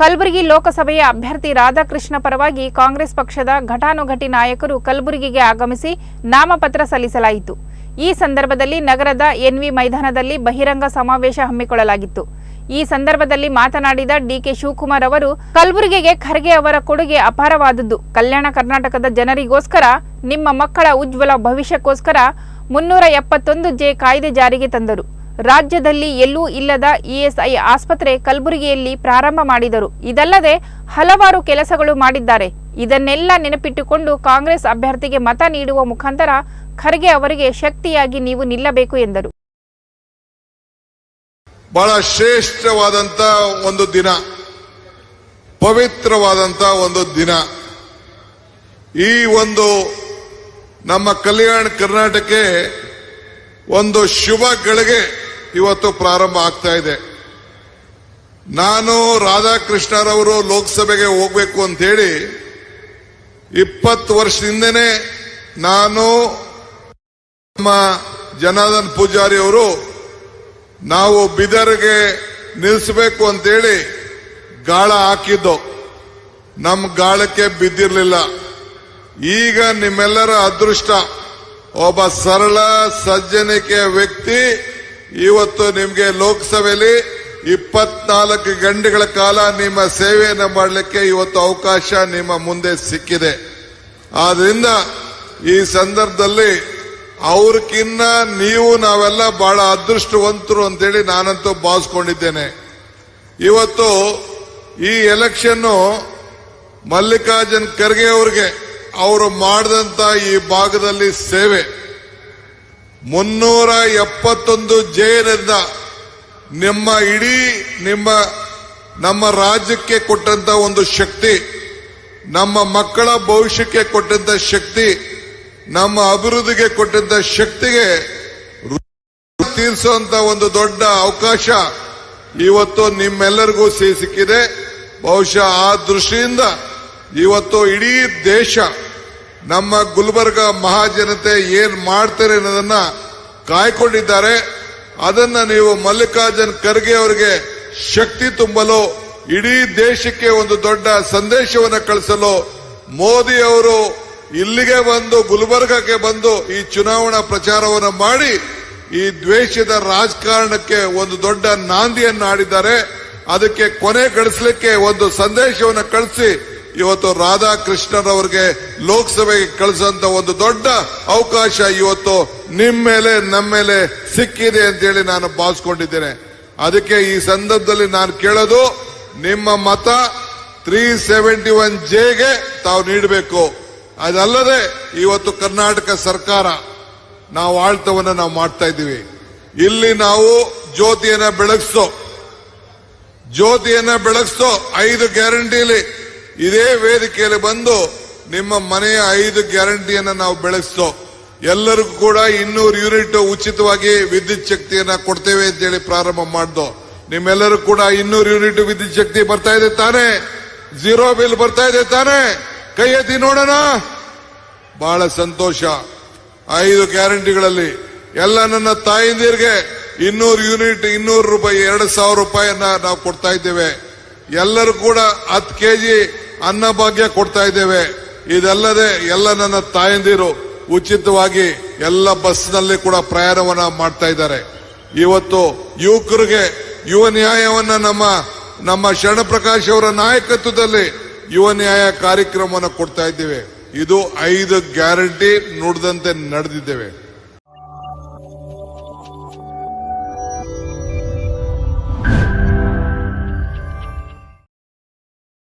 ಕಲಬುರಗಿ ಲೋಕಸಭೆಯ ಅಭ್ಯರ್ಥಿ ರಾಧಾಕೃಷ್ಣ ಪರವಾಗಿ ಕಾಂಗ್ರೆಸ್ ಪಕ್ಷದ ಘಟಾನುಘಟಿ ನಾಯಕರು ಕಲಬುರಗಿಗೆ ಆಗಮಿಸಿ ನಾಮಪತ್ರ ಸಲ್ಲಿಸಲಾಯಿತು. ಈ ಸಂದರ್ಭದಲ್ಲಿ ನಗರದ ಎನ್ವಿ ಮೈದಾನದಲ್ಲಿ ಬಹಿರಂಗ ಸಮಾವೇಶ ಹಮ್ಮಿಕೊಳ್ಳಲಾಗಿತ್ತು. ಈ ಸಂದರ್ಭದಲ್ಲಿ ಮಾತನಾಡಿದ ಡಿಕೆ ಶಿವಕುಮಾರ್ ಅವರು, ಕಲಬುರಗಿಗೆ ಖರ್ಗೆ ಅವರ ಕೊಡುಗೆ ಅಪಾರವಾದದ್ದು. ಕಲ್ಯಾಣ ಕರ್ನಾಟಕದ ಜನರಿಗೋಸ್ಕರ, ನಿಮ್ಮ ಮಕ್ಕಳ ಉಜ್ವಲ ಭವಿಷ್ಯಕ್ಕೋಸ್ಕರ ಮುನ್ನೂರ ಜೆ ಕಾಯ್ದೆ ಜಾರಿಗೆ ತಂದರು. ರಾಜ್ಯದಲ್ಲಿ ಎಲ್ಲೂ ಇಲ್ಲದ ಇಎಸ್ಐ ಆಸ್ಪತ್ರೆ ಕಲಬುರಗಿಯಲ್ಲಿ ಪ್ರಾರಂಭ ಮಾಡಿದರು. ಇದಲ್ಲದೆ ಹಲವಾರು ಕೆಲಸಗಳು ಮಾಡಿದ್ದಾರೆ. ಇದನ್ನೆಲ್ಲ ನೆನಪಿಟ್ಟುಕೊಂಡು ಕಾಂಗ್ರೆಸ್ ಅಭ್ಯರ್ಥಿಗೆ ಮತ ನೀಡುವ ಮುಖಾಂತರ ಖರ್ಗೆ ಅವರಿಗೆ ಶಕ್ತಿಯಾಗಿ ನೀವು ನಿಲ್ಲಬೇಕು ಎಂದರು. ಬಹಳ ಶ್ರೇಷ್ಠವಾದಂತ ಒಂದು ದಿನ, ಪವಿತ್ರವಾದಂತ ಒಂದು ದಿನ. ಈ ಒಂದು ನಮ್ಮ ಕಲ್ಯಾಣ ಕರ್ನಾಟಕಕ್ಕೆ ಒಂದು ಶುಭ ಗಳಿಗೆ ಇವತ್ತು ಪ್ರಾರಂಭ ಆಗ್ತಾ ಇದೆ. ನಾನು ರಾಧಾಕೃಷ್ಣರವರು ಲೋಕಸಭೆಗೆ ಹೋಗ್ಬೇಕು ಅಂತ ಹೇಳಿ ಇಪ್ಪತ್ತು ವರ್ಷದಿಂದನೇ ನಾನು ನಮ್ಮ ಜನಾರ್ದನ್ ಪೂಜಾರಿ ಅವರು ನಾವು ಬಿದರ್ಗೆ ನಿಲ್ಲಿಸಬೇಕು ಅಂತೇಳಿ ಗಾಳ ಹಾಕಿದ್ದು. ನಮ್ಮ ಗಾಳಕ್ಕೆ ಬಿದ್ದಿರಲಿಲ್ಲ. ಈಗ ನಿಮ್ಮೆಲ್ಲರ ಅದೃಷ್ಟ. ಒಬ್ಬ ಸರಳ ಸಜ್ಜನಿಕೆಯ ವ್ಯಕ್ತಿ ಇವತ್ತು ನಿಮ್ಗೆ ಲೋಕಸಭೆಯಲ್ಲಿ ಇಪ್ಪತ್ನಾಲ್ಕು ಗಂಟೆಗಳ ಕಾಲ ನಿಮ್ಮ ಸೇವೆಯನ್ನು ಮಾಡಲಿಕ್ಕೆ ಇವತ್ತು ಅವಕಾಶ ನಿಮ್ಮ ಮುಂದೆ ಸಿಕ್ಕಿದೆ. ಆದ್ರಿಂದ ಈ ಸಂದರ್ಭದಲ್ಲಿ ಅವ್ರಕ್ಕಿನ್ನ ನೀವು ನಾವೆಲ್ಲ ಬಹಳ ಅದೃಷ್ಟವಂತರು ಅಂತೇಳಿ ನಾನಂತೂ ಭಾವಿಸ್ಕೊಂಡಿದ್ದೇನೆ. ಇವತ್ತು ಈ ಎಲೆಕ್ಷನ್ನು ಮಲ್ಲಿಕಾರ್ಜುನ್ ಖರ್ಗೆ ಅವರಿಗೆ, ಅವರು ಮಾಡಿದಂತ ಈ ಭಾಗದಲ್ಲಿ ಸೇವೆ. ಮುನ್ನೂರ ಎಪ್ಪತ್ತೊಂದು ಜೈಲಿಂದ ನಿಮ್ಮ ಇಡೀ ನಿಮ್ಮ, ನಮ್ಮ ರಾಜ್ಯಕ್ಕೆ ಕೊಟ್ಟಂತ ಒಂದು ಶಕ್ತಿ, ನಮ್ಮ ಮಕ್ಕಳ ಭವಿಷ್ಯಕ್ಕೆ ಕೊಟ್ಟಂತ ಶಕ್ತಿ, ನಮ್ಮ ಅಭಿವೃದ್ಧಿಗೆ ಕೊಟ್ಟಂತ ಶಕ್ತಿಗೆ ತೀರಿಸುವಂತ ಒಂದು ದೊಡ್ಡ ಅವಕಾಶ ಇವತ್ತು ನಿಮ್ಮೆಲ್ಲರಿಗೂ ಸಿಕ್ಕಿದೆ. ಬಹುಶಃ ಆ ದೃಷ್ಟಿಯಿಂದ ಇವತ್ತು ಇಡೀ ದೇಶ ನಮ್ಮ ಗುಲ್ಬರ್ಗ ಮಹಾಜನತೆ ಏನ್ ಮಾಡ್ತಾರೆ ಅನ್ನೋದನ್ನ ಕಾಯ್ಕೊಂಡಿದ್ದಾರೆ. ಅದನ್ನ ನೀವು ಮಲ್ಲಿಕಾರ್ಜುನ್ ಖರ್ಗೆ ಅವರಿಗೆ ಶಕ್ತಿ ತುಂಬಲು, ಇಡೀ ದೇಶಕ್ಕೆ ಒಂದು ದೊಡ್ಡ ಸಂದೇಶವನ್ನು ಕಳಿಸಲು ಮೋದಿ ಅವರು ಇಲ್ಲಿಗೆ ಬಂದು, ಗುಲ್ಬರ್ಗಕ್ಕೆ ಬಂದು ಈ ಚುನಾವಣಾ ಪ್ರಚಾರವನ್ನು ಮಾಡಿ, ಈ ದ್ವೇಷದ ರಾಜಕಾರಣಕ್ಕೆ ಒಂದು ದೊಡ್ಡ ನಾಂದಿಯನ್ನು ಆಡಿದ್ದಾರೆ ಅದಕ್ಕೆ ಕೊನೆ ಗಳಿಸಲಿಕ್ಕೆ ಒಂದು ಸಂದೇಶವನ್ನು ಕಳಿಸಿ ಇವತ್ತು ರಾಧಾಕೃಷ್ಣರವ್ರಿಗೆ ಲೋಕಸಭೆಗೆ ಕಳಿಸುವಂತ ಒಂದು ದೊಡ್ಡ ಅವಕಾಶ ಇವತ್ತು ನಿಮ್ಮ ಮೇಲೆ ನಮ್ಮ ಮೇಲೆ ಸಿಕ್ಕಿದೆ ಅಂತೇಳಿ ನಾನು ಭಾವಿಸ್ಕೊಂಡಿದ್ದೇನೆ. ಅದಕ್ಕೆ ಈ ಸಂದರ್ಭದಲ್ಲಿ ನಾನು ಕೇಳೋದು, ನಿಮ್ಮ ಮತ ತ್ರೀ ಸೆವೆಂಟಿ ಒನ್ ಜೆಗೆ ತಾವು ನೀಡಬೇಕು. ಅದಲ್ಲದೆ ಇವತ್ತು ಕರ್ನಾಟಕ ಸರ್ಕಾರ ನಾವು ಆಳ್ತವನ್ನ ನಾವು ಮಾಡ್ತಾ ಇದ್ದೀವಿ. ಇಲ್ಲಿ ನಾವು ಜ್ಯೋತಿಯನ್ನ ಬೆಳಗಿಸೋ ಜ್ಯೋತಿಯನ್ನ ಬೆಳಗಿಸೋ ಐದು ಗ್ಯಾರಂಟಿಲಿ ಇದೇ ವೇದಿಕೆಯಲ್ಲಿ ಬಂದು ನಿಮ್ಮ ಮನೆಯ ಐದು ಗ್ಯಾರಂಟಿಯನ್ನ ನಾವು ಬೆಳೆಸ್ತೋ ಎಲ್ಲರಿಗೂ ಕೂಡ ಇನ್ನೂರು ಯೂನಿಟ್ ಉಚಿತವಾಗಿ ವಿದ್ಯುತ್ ಶಕ್ತಿಯನ್ನ ಕೊಡ್ತೇವೆ ಅಂತೇಳಿ ಪ್ರಾರಂಭ ಮಾಡ್ದು, ನಿಮ್ಮೆಲ್ಲರೂ ಕೂಡ ಇನ್ನೂರು ಯೂನಿಟ್ ವಿದ್ಯುತ್ ಶಕ್ತಿ ಬರ್ತಾ ಇದೆ ತಾನೇ? ಝೀರೋ ಬಿಲ್ ಬರ್ತಾ ಇದೆ ತಾನೇ? ಕೈ ಎತ್ತಿ ನೋಡೋಣ. ಬಹಳ ಸಂತೋಷ. ಐದು ಗ್ಯಾರಂಟಿಗಳಲ್ಲಿ ಎಲ್ಲ ನನ್ನ ತಾಯಂದಿರಿಗೆ ಇನ್ನೂರು ಯೂನಿಟ್ ಇನ್ನೂರು ರೂಪಾಯಿ, ಎರಡು ಸಾವಿರ ರೂಪಾಯಿಯನ್ನ ನಾವು ಕೊಡ್ತಾ ಇದ್ದೇವೆ. ಎಲ್ಲರೂ ಕೂಡ ಹತ್ತು ಕೆಜಿ ಅನ್ನ ಭಾಗ್ಯ ಕೊಡ್ತಾ ಇದ್ದೇವೆ. ಇದಲ್ಲದೆ ಎಲ್ಲ ನನ್ನ ತಾಯಂದಿರು ಉಚಿತವಾಗಿ ಎಲ್ಲ ಬಸ್ನಲ್ಲಿ ಕೂಡ ಪ್ರಯಾಣವನ್ನ ಮಾಡ್ತಾ ಇದ್ದಾರೆ. ಇವತ್ತು ಯುವಕರಿಗೆ ಯುವ ನ್ಯಾಯವನ್ನ ನಮ್ಮ ನಮ್ಮ ಶರಣಪ್ರಕಾಶ್ ಅವರ ನಾಯಕತ್ವದಲ್ಲಿ ಯುವ ನ್ಯಾಯ ಕಾರ್ಯಕ್ರಮವನ್ನು ಕೊಡ್ತಾ ಇದ್ದೇವೆ. ಇದು ಐದು ಗ್ಯಾರಂಟಿ ನುಡಿದಂತೆ ನಡೆದಿದ್ದೇವೆ.